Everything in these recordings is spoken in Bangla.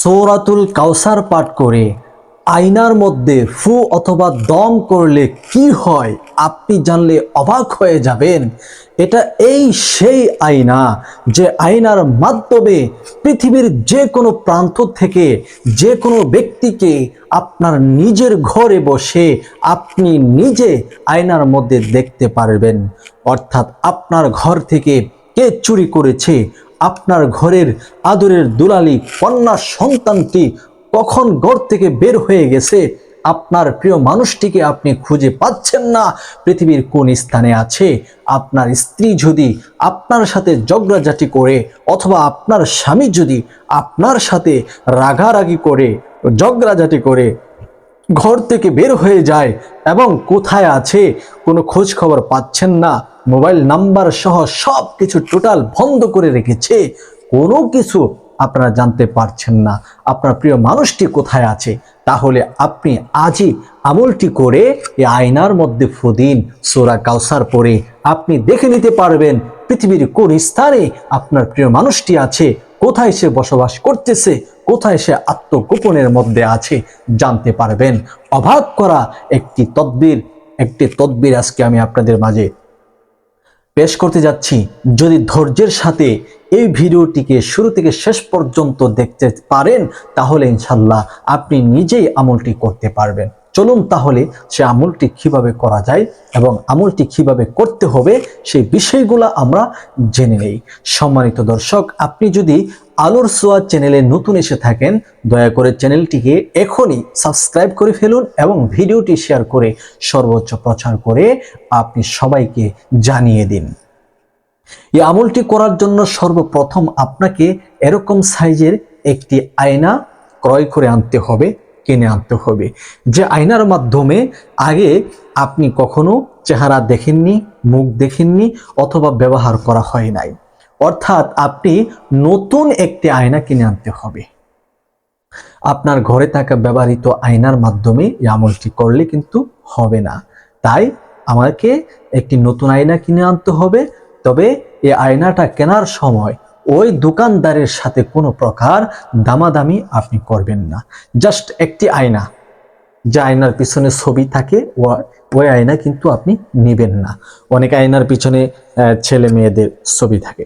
সৌরাতুল কাউসার পাঠ করে আয়নার মধ্যে ফু অথবা দম করলে কি হয় আপনি জানলে অবাক হয়ে যাবেন। এটা এই সেই আয়না যে আয়নার মাধ্যমে পৃথিবীর যে কোনো প্রান্ত থেকে যে কোনো ব্যক্তিকে আপনার নিজের ঘরে বসে আপনি নিজে আয়নার মধ্যে দেখতে পারবেন। অর্থাৎ আপনার ঘর থেকে কে চুরি করেছে আপনার ঘরের আদরের দুলালি কন্যা সন্তানটি কখন ঘর থেকে বের হয়ে গেছে? আপনার প্রিয় মানুষটিকে আপনি খুঁজে পাচ্ছেন না। পৃথিবীর কোন স্থানে আছে? আপনার স্ত্রী যদি আপনার সাথে ঝগড়াঝাটি করে অথবা আপনার স্বামী যদি আপনার সাথে রাগারাগি করে, ঝগড়াঝাটি করে ঘর থেকে বের হয়ে যায় এবং কোথায় আছে কোনো খোঁজ খবর পাচ্ছেন না। মোবাইল নাম্বার সহ সব কিছু টোটাল বন্ধ করে রেখেছে। কোনো কিছু আপনারা জানতে পারছেন না। আপনার প্রিয় মানুষটি কোথায় আছে? তাহলে আপনি আজই আমলটি করে এই আয়নার মধ্যে ফুদিন সোরা কাউসার পরে আপনি দেখে নিতে পারবেন পৃথিবীর কোন স্থানে আপনার প্রিয় মানুষটি আছে। কোথায় সে বসবাস করতেছে, কোথায় সে আত্মগোপনের মধ্যে আছে, জানতে পারবেন। অবাক করা একটি তদ্বির একটি তদ্বির আজকে আমি আপনাদের মাঝে পেশ করতে যাচ্ছি। যদি ধৈর্যের সাথে এই ভিডিওটিকে শুরু থেকে শেষ পর্যন্ত দেখতে পারেন, তাহলে ইনশাল্লাহ আপনি নিজেই আমলটি করতে পারবেন। চলুন তাহলে সে আমলটি কীভাবে করা যায় এবং আমলটি কীভাবে করতে হবে সেই বিষয়গুলো আমরা জেনে নেই। সম্মানিত দর্শক, আপনি যদি আলোর সোয়া চ্যানেলে নতুন এসে থাকেন, দয়া করে চ্যানেলটিকে এখনই সাবস্ক্রাইব করে ফেলুন এবং ভিডিওটি শেয়ার করে সর্বোচ্চ প্রচার করে আপনি সবাইকে জানিয়ে দিন। এই আমলটি করার জন্য সর্বপ্রথম আপনাকে এরকম সাইজের একটি আয়না ক্রয় করে আনতে হবে। কিনে আনতে হবে। যে আয়নার মাধ্যমে আগে আপনি কখনো চেহারা দেখেননি, মুখ দেখেননি অথবা ব্যবহার করা হয় নাই। অর্থাৎ আপনি নতুন একটি আয়না কিনে আনতে হবে। আপনার ঘরে থাকা ব্যবহৃত আয়নার মাধ্যমে এই আমলটি করলে কিন্তু হবে না। তাই আমাকে একটি নতুন আয়না কিনে আনতে হবে। তবে এই আয়নাটা কেনার সময় ওই দোকানদারের সাথে কোনো প্রকার দামাদামি আপনি করবেন না। জাস্ট একটি আয়না। যে আয়নার পিছনে ছবি থাকে ওই আয়না কিন্তু আপনি নেবেন না। অনেক আয়নার পিছনে ছেলে মেয়েদের ছবি থাকে।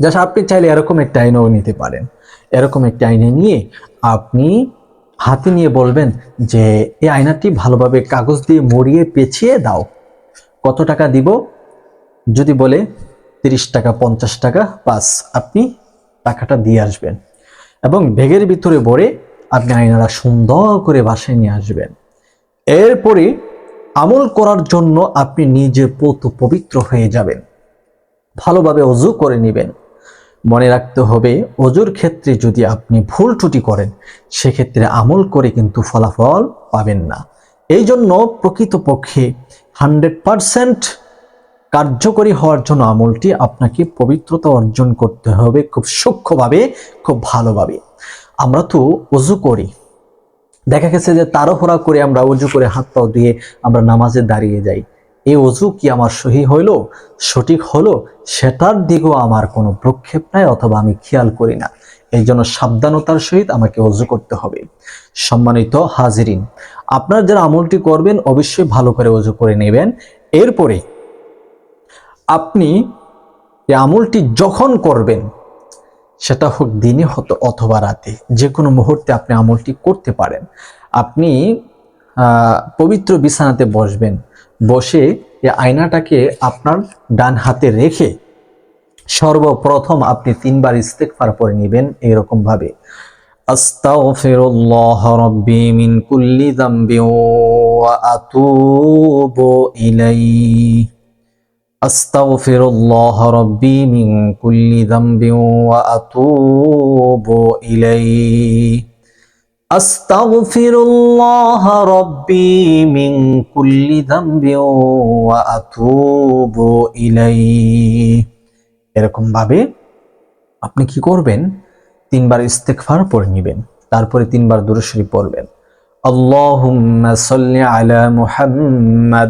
জাস্ট আপনি চাইলে এরকম একটা আয়নাও নিতে পারেন। এরকম একটা আয়না নিয়ে আপনি হাতে নিয়ে বলবেন যে, এই আয়নাটি ভালোভাবে কাগজ দিয়ে মরিয়ে পেঁচিয়ে দাও। কত টাকা দিব? যদি বলে তিরিশ টাকা, পঞ্চাশ টাকা বাস আপনি টাকাটা দিয়ে আসবেন। এবং ব্যাগের ভিতরে ভরে আপনি আয়নারা সুন্দর করে বাসায় নিয়ে আসবেন। এরপরে আমল করার জন্য আপনি নিজে পৌত পবিত্র হয়ে যাবেন। ভালোভাবে অজু করে নেবেন। মনে রাখতে হবে, অজুর ক্ষেত্রে যদি আপনি ভুল ত্রুটি করেন, সেক্ষেত্রে আমল করে কিন্তু ফলাফল পাবেন না। এই জন্য প্রকৃতপক্ষে হান্ড্রেড পারসেন্ট কার্যকরী হওয়ার জন্য আমলটি আপনাকে পবিত্রতা অর্জন করতে হবে খুব সূক্ষ্মভাবে, খুব ভালোভাবে। আমরা তো অজু করি। দেখা গেছে যে তাড়াহুড়া করে আমরা অজু করে হাত পাও দিয়ে আমরা নামাজে দাঁড়িয়ে যাই। এই অজু কি আমার সহি হইল? সঠিক হলো? সেটার দিকেও আমার কোনো প্রক্ষেপ নাই অথবা আমি খেয়াল করি না। এই জন্য সাবধানতার সহিত আমাকে অজু করতে হবে। সম্মানিত হাজিরিন, আপনার যারা আমলটি করবেন অবশ্যই ভালো করে অজু করে নেবেন। এরপরে আপনি এই আমলটি যখন করবেন, সেটা হোক দিনে হতো অথবা রাতে যে কোনো মুহূর্তে আপনি আমলটি করতে পারেন। আপনি পবিত্র বিছানাতে বসবেন, বসে এই আয়নাটাকে আপনার ডান হাতে রেখে সর্বপ্রথম আপনি তিনবার ইস্তেকফার পরে নেবেন এইরকম ভাবে আস্তাগফিরুল্লাহ রাব্বি মিন কুল্লি যামবি ওয়া আতুবু ইলাইহি। أستغفر الله ربي من كل ذنب وأتوب إليه أستغفر الله ربي من كل ذنب وأتوب إليه এরকম ভাবে আপনি কি করবেন তিনবার ইস্তেগফার পড়ে নেবেন তারপরে তিনবার দুরুশরী পড়বেন আল্লাহুম্মা সাল্লি আলা মুহাম্মাদ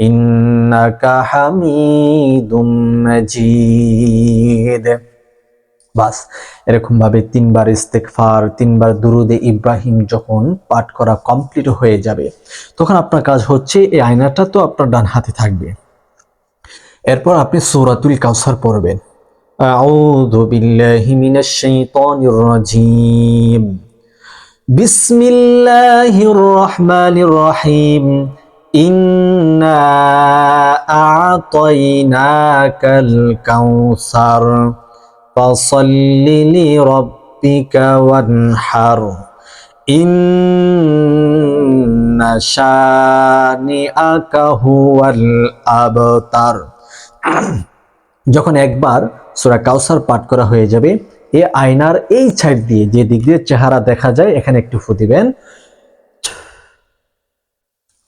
إنك حميد مجيد বাস এরকম ভাবে তিনবার ইস্তেকফার তিনবার দুরুদে ইব্রাহিম যখন পাঠ করা কমপ্লিট হয়ে যাবে তখন আপনার কাজ হচ্ছে এই আয়নাটা তো আপনার ডান হাতে থাকবে এরপর আপনি সূরাতুল কাউসার পড়বেন আউযু বিল্লাহি মিনাশ শাইতানির রাজীম বিসমিল্লাহির রহমানির রহিম ইন্না আতাইনাকাল কাউসার, ফসল্লি লিরাব্বিকা ওয়ানহার। ইন্না শানিআকা হুয়াল আবতার। যখন একবার সুরা কাউসার পাঠ করা হয়ে যাবে, এ আয়নার এই ছাইড দিয়ে যে দিক দিয়ে চেহারা দেখা যায়, এখানে একটু ফু দিবেন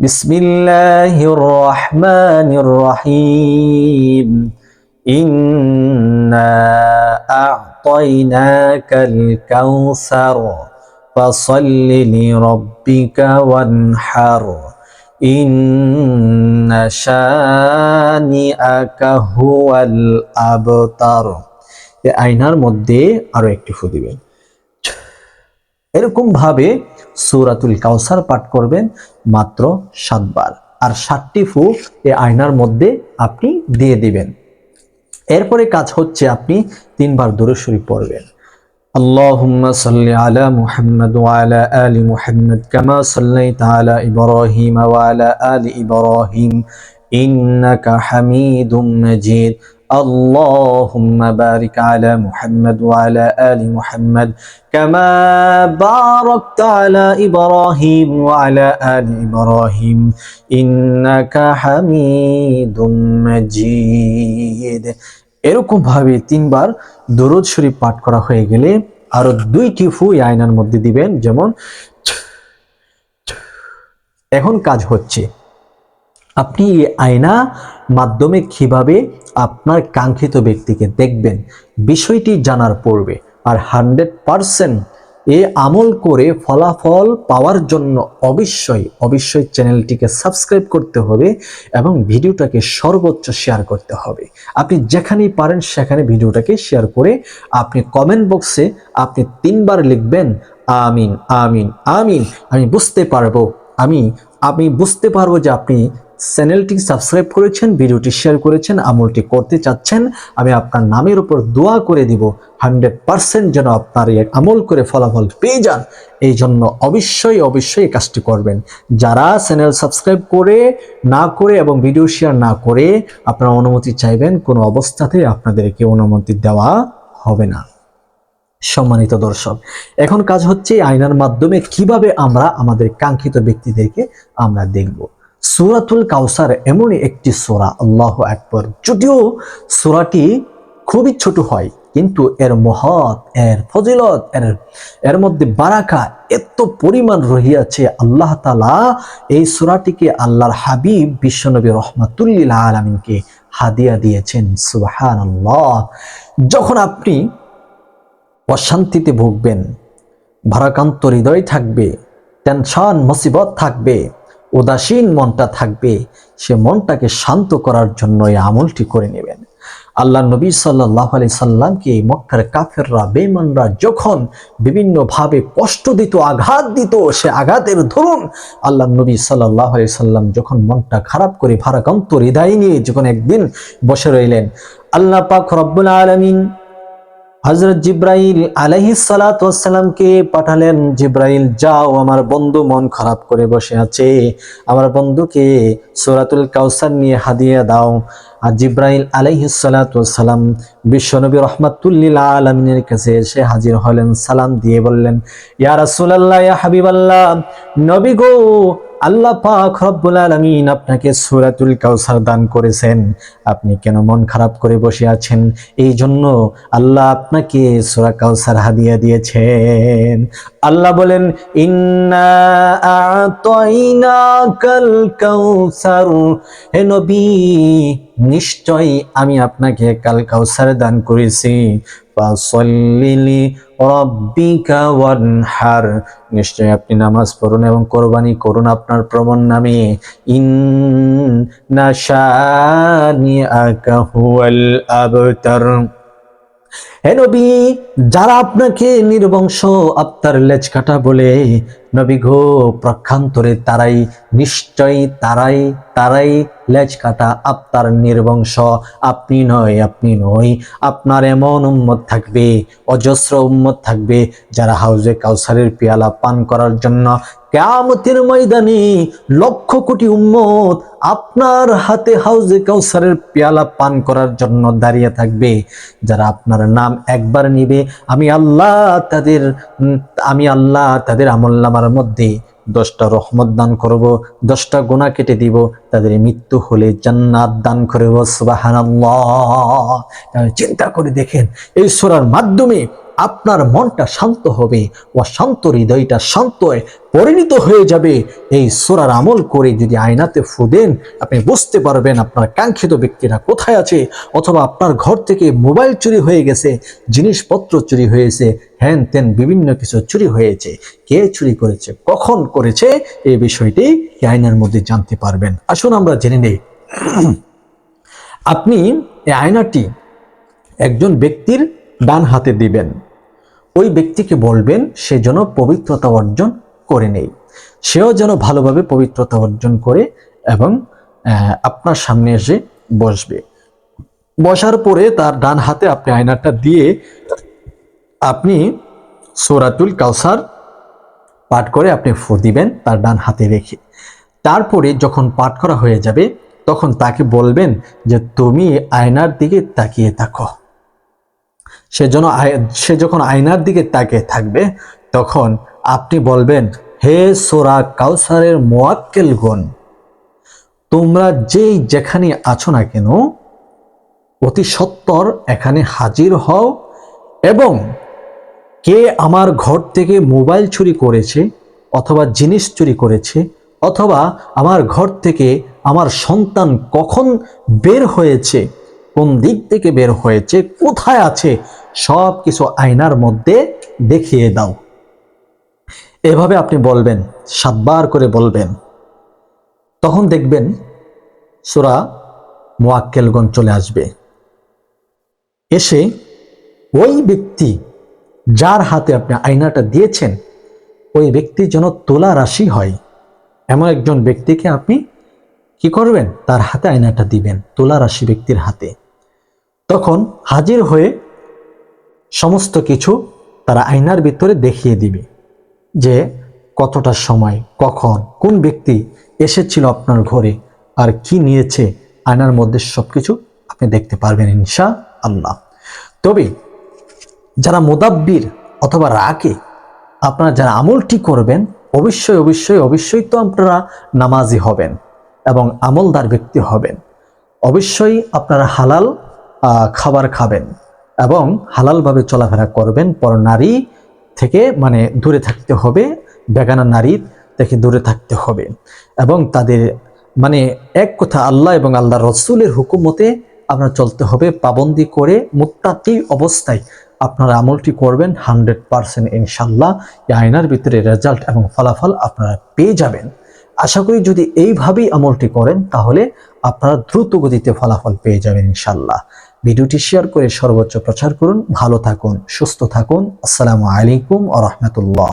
বিসমিল্লাহির রহমানির রহিম إنا أعطيناك الكوثر فصل لربك وانحر إن شانئك هو الأبتر এই আয়নার মধ্যে আরো একটি ফু দিবেন এরকম ভাবে সূরাতুল কাউসার পাঠ করবেন মাত্র সাতবার আর ষাটটি ফু এই আয়নার মধ্যে আপনি দিয়ে দিবেন এরপরে কাজ হচ্ছে আপনি তিনবার দূরে শরীফ পড়বেন اللهم صل على محمد وعلى آل محمد كما صليت على إبراهيم وعلى آل إبراهيم إنك حميد مجيد اللهم بارك على محمد وعلى آل محمد كما باركت على إبراهيم وعلى آل إبراهيم إنك حميد مجيد এরকম ভাবে তিনবার দরুদ শরীফ পাঠ করা হয়ে গেলে আরো দুইটি ফু এই আয়নার মধ্যে দিবেন যেমন এখন কাজ হচ্ছে আপনি এই আয়না মাধ্যমে কীভাবে আপনার কাঙ্ক্ষিত ব্যক্তিকে দেখবেন? বিষয়টি জানার পূর্বে আর হান্ড্রেড পারসেন্ট এ আমল করে ফলাফল পাওয়ার জন্য অবশ্যই অবশ্যই চ্যানেলটিকে সাবস্ক্রাইব করতে হবে এবং ভিডিওটাকে সর্বোচ্চ শেয়ার করতে হবে। আপনি যেখানেই পারেন সেখানে ভিডিওটাকে শেয়ার করে আপনি কমেন্ট বক্সে আপনি তিনবার লিখবেন, আমিন আমিন আমিন। আমি বুঝতে পারব, আমি আমি বুঝতে পারব যে আপনি চ্যানেলটি সাবস্ক্রাইব করেছেন, ভিডিওটি শেয়ার করেছেন, আমলটি করতে চাচ্ছেন, আমি আপনার নামের উপর দোয়া করে দিব। হান্ড্রেড পারসেন্ট যেন আপনার এই আমল করে ফলাফল পেয়ে যান। এই জন্য অবশ্যই অবশ্যই এই কাজটি করবেন। যারা চ্যানেল সাবস্ক্রাইব করে না করে এবং ভিডিও শেয়ার না করে, আপনারা অনুমতি চাইবেন, কোনো অবস্থাতে আপনাদেরকে অনুমতি দেওয়া হবে না। সম্মানিত দর্শক, এখন কাজ হচ্ছে আয়নার মাধ্যমে কীভাবে আমরা, আমাদের কাঙ্ক্ষিত ব্যক্তিদেরকে আমরা দেখব। সুরাতুল কাউসার এমনই একটি সোরা, আল্লাহ একবার যদিও সোরাটি খুবই ছোট হয়, কিন্তু এর মহৎ, এর ফজিলত, এর এর মধ্যে বারাকা এত পরিমাণ রহিয়াছে আল্লাহ তালা এই সুরাটিকে আল্লাহর হাবিব বিশ্বনবী রহমাতুল্লিল আলমিনকে হাদিয়া দিয়েছেন সুবাহান আল্লাহ যখন আপনি অশান্তিতে ভুগবেন ভারাকান্ত হৃদয় থাকবে, টেনশন, মুসিবত থাকবে উদাসীন মনটা থাকবে, সে মনটাকে শান্ত করার জন্য এই আমলটি করে নেবেন। আল্লাহ নবী সাল্লাহ আলি সাল্লামকে মক্কার কাফেররা বেমানরা যখন বিভিন্নভাবে কষ্ট দিত, আঘাত দিত, সে আঘাতের ধরুন আল্লাহ নবী সাল্লাহ আলি সাল্লাম যখন মনটা খারাপ করে ভারাকান্ত হৃদয় নিয়ে যখন একদিন বসে রইলেন, আল্লাহ পাক রব্বুল আলমিন হজরত জিব্রাইল আলহিসালামকে পাঠালেন, জিব্রাইল, যাও, আমার বন্ধু মন খারাপ করে বসে আছে। আমার বন্ধুকে সুরাতুল কাউসার নিয়ে হাদিয়া দাও। আর জিব্রাইল আলহিসালাম বিশ্বনবী রহমাতুল্লিল আলমিনের কাছে এসে হাজির হলেন, সালাম দিয়ে বললেন, ইয়া রাসূলুল্লাহ হাবিবাল্লাহ, নবী গো আল্লাহ পাক রব্বুল আলামিন আপনাকে সূরাতুল কাউসার দান করেছেন। আপনি কেন মন খারাপ করে বসে আছেন? এই জন্য আল্লাহ আপনাকে সূরা কাউসার হাদিয়া দিয়েছেন। আল্লাহ বলেন, ইন্না আতাইনাকাল কাউসার হে নবী নিশ্চয় আমি আপনাকে কাল কাউসার দান করেছি। ফাসল্লিলি রব্বিকা ওয়ানহার। নিশ্চয় আপনি নামাজ পড়ুন এবং কোরবানি করুন আপনার প্রমাণ নামে। ইন নাশানি আকা হুয়াল আবতার। হে নবী, যারা আপনাকে নির্বংশ আত্মার লেজ কাটা বলে, নবী ঘো প্রক্ষান্তরে তারাই নিশ্চয় তারাই তারাই লেজ কাটা আত্মার নির্বংশ আপনি নয় আপনি নয়। আপনার এমন উম্মত থাকবে, অজস্র উম্মত থাকবে, যারা হাউজে কাউসারের পেয়ালা পান করার জন্য। কেয়ামতের ময়দানে লক্ষ কোটি উম্মত আপনার হাতে হাউজে কাউসারের পেয়ালা পান করার জন্য দাঁড়িয়ে থাকবে। যারা আপনার নাম একবার নিবে, আমি আল্লাহ তাদের আমি আল্লাহ তাদের আমল্লামার মধ্যে দশটা রহমত দান করব, দশটা গোনা কেটে দিব, তাদের মৃত্যু হলে জান্নাত দান করব তাহলে চিন্তা করে দেখেন, এই সোরার মাধ্যমে আপনার মনটা শান্ত হবে ও শান্ত হৃদয়টা শান্ত পরিণত হয়ে যাবে। এই সোরার আমল করে যদি আয়নাতে ফুদেন আপনি বুঝতে পারবেন আপনার কাঙ্ক্ষিত ব্যক্তিরা কোথায় আছে, অথবা আপনার ঘর থেকে মোবাইল চুরি হয়ে গেছে, জিনিসপত্র চুরি হয়েছে, হ্যান তেন বিভিন্ন কিছু চুরি হয়েছে, কে চুরি করেছে, কখন করেছে, এই বিষয়টি আয়নার মধ্যে জানতে পারবেন। আসুন আমরা জেনে নেই। আপনি এই আয়নাটি একজন ব্যক্তির ডান হাতে দিবেন। ওই ব্যক্তিকে বলবেন, সে যেন পবিত্রতা অর্জন করে নেই। সেও যেন ভালোভাবে পবিত্রতা অর্জন করে এবং আপনার সামনে এসে বসবে। বসার পরে তার ডান হাতে আপনি আয়নাটা দিয়ে আপনি সোরাতুল কাউসার পাঠ করে আপনি ফু দিবেন, তার ডান হাতে রেখে। তারপরে যখন পাঠ করা হয়ে যাবে, তখন তাকে বলবেন যে, তুমি আয়নার দিকে তাকিয়ে থাকো। সে যেন সে যখন আয়নার দিকে তাকিয়ে থাকবে, তখন আপনি বলবেন, হে সোরা কাউসারের মোয়াক্কেল গুণ, তোমরা যেই যেখানে আছো না কেন, অতি সত্বর এখানে হাজির হও এবং কে আমার ঘর থেকে মোবাইল চুরি করেছে অথবা জিনিস চুরি করেছে অথবা আমার ঘর থেকে আমার সন্তান কখন বের হয়েছে, কোন দিক থেকে বের হয়েছে, কোথায় আছে সব কিছু আয়নার মধ্যে দেখিয়ে দাও। এভাবে আপনি বলবেন, সাতবার করে বলবেন। তখন দেখবেন সুরা মোয়াক্কেলগণ চলে আসবে। এসে ওই ব্যক্তি যার হাতে আপনি আয়নাটা দিয়েছেন, ওই ব্যক্তি যেন তোলা রাশি হয়। এমন একজন ব্যক্তিকে আপনি কি করবেন? তার হাতে আয়নাটা দিবেন, তোলা রাশি ব্যক্তির হাতে। তখন হাজির হয়ে সমস্ত কিছু তারা আয়নার ভিতরে দেখিয়ে দিবে যে কতটা সময়, কখন, কোন ব্যক্তি এসেছিল আপনার ঘরে আর কি নিয়েছে, আয়নার মধ্যে সবকিছু আপনি দেখতে পারবেন ইনশা আল্লাহ তবে যারা মোদাব্বির অথবা রাকে আপনারা যারা আমলটি করবেন, অবশ্যই অবশ্যই অবশ্যই তো আপনারা নামাজি হবেন এবং আমলদার ব্যক্তি হবেন। অবশ্যই আপনারা হালাল খাবার খাবেন। এবং হালালভাবে চলাফেরা করবেন পর নারী থেকে মানে দূরে থাকতে হবে, বেগানা নারী থেকে দূরে থাকতে হবে। এবং তাদের মানে এক কথা আল্লাহ এবং আল্লাহ রসুলের হুকুমতে আপনার চলতে হবে পাবন্দি করে মুত্তাকি অবস্থায় আপনারা আমলটি করবেন হান্ড্রেড পারসেন্ট ইনশাল্লাহ। এই আয়নার ভিতরে রেজাল্ট এবং ফলাফল আপনারা পেয়ে যাবেন। আশা করি যদি এইভাবেই আমলটি করেন তাহলে আপনারা দ্রুত গতিতে ফলাফল পেয়ে যাবেন ইনশাল্লাহ। ভিডিওটি শেয়ার করে সর্বোচ্চ প্রচার করুন। ভালো থাকুন সুস্থ থাকুন। আসসালামু আলাইকুম আ রহমতুল্লাহ।